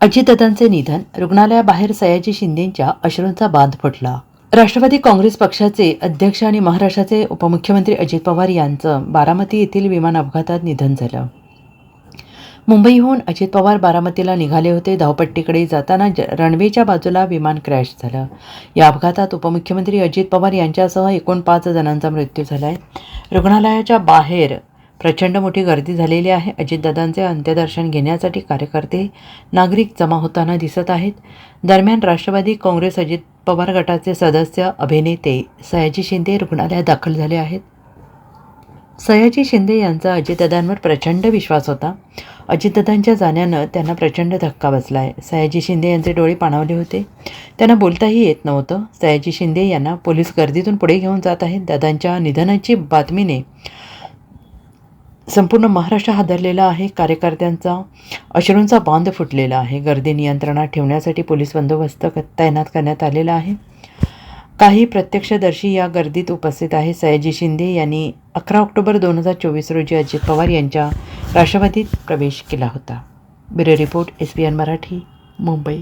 अजितदादांचे निधन रुग्णालयाबाहेर सयाजी शिंदेंच्या अश्रूंचा बांध फुटला. राष्ट्रवादी काँग्रेस पक्षाचे अध्यक्ष आणि महाराष्ट्राचे उपमुख्यमंत्री अजित पवार यांचं बारामती येथील विमान अपघातात निधन झालं. मुंबईहून अजित पवार बारामतीला निघाले होते. धावपट्टीकडे जाताना ज रनवेच्या बाजूला विमान क्रॅश झालं. या अपघातात उपमुख्यमंत्री अजित पवार यांच्यासह एकूण पाच जणांचा मृत्यू झाला आहे रुग्णालयाच्या बाहेर प्रचंड मोठी गर्दी झालेली आहे. अजितदादांचे अंत्यदर्शन घेण्यासाठी कार्यकर्ते नागरिक जमा होताना दिसत आहेत. दरम्यान राष्ट्रवादी काँग्रेस अजित पवार गटाचे सदस्य अभिनेते सयाजी शिंदे रुग्णालयात दाखल झाले आहेत. सयाजी शिंदे यांचा अजितदादांवर प्रचंड विश्वास होता. अजितदादांच्या जाण्यानं त्यांना प्रचंड धक्का बसला आहे. सयाजी शिंदे यांचे डोळे पाणावले होते. त्यांना बोलताही येत नव्हतं. सयाजी शिंदे यांना पोलीस गर्दीतून पुढे घेऊन जात आहेत. दादांच्या निधनाची बातमीने संपूर्ण महाराष्ट्र हादरलेला आहे. कार्यकर्त्यांचा अश्रूंचा बांध फुटलेला आहे. गर्दी नियंत्रणात ठेवण्यासाठी पोलीस बंदोबस्त तैनात करण्यात आलेला आहे. काही प्रत्यक्षदर्शी या गर्दीत उपस्थित आहे सयाजी शिंदे यांनी अकरा ऑक्टोबर दोन हजार चोवीस रोजी अजित पवार यांच्या राष्ट्रवादीत प्रवेश केला होता. Bureau report S P N Marathi Mumbai.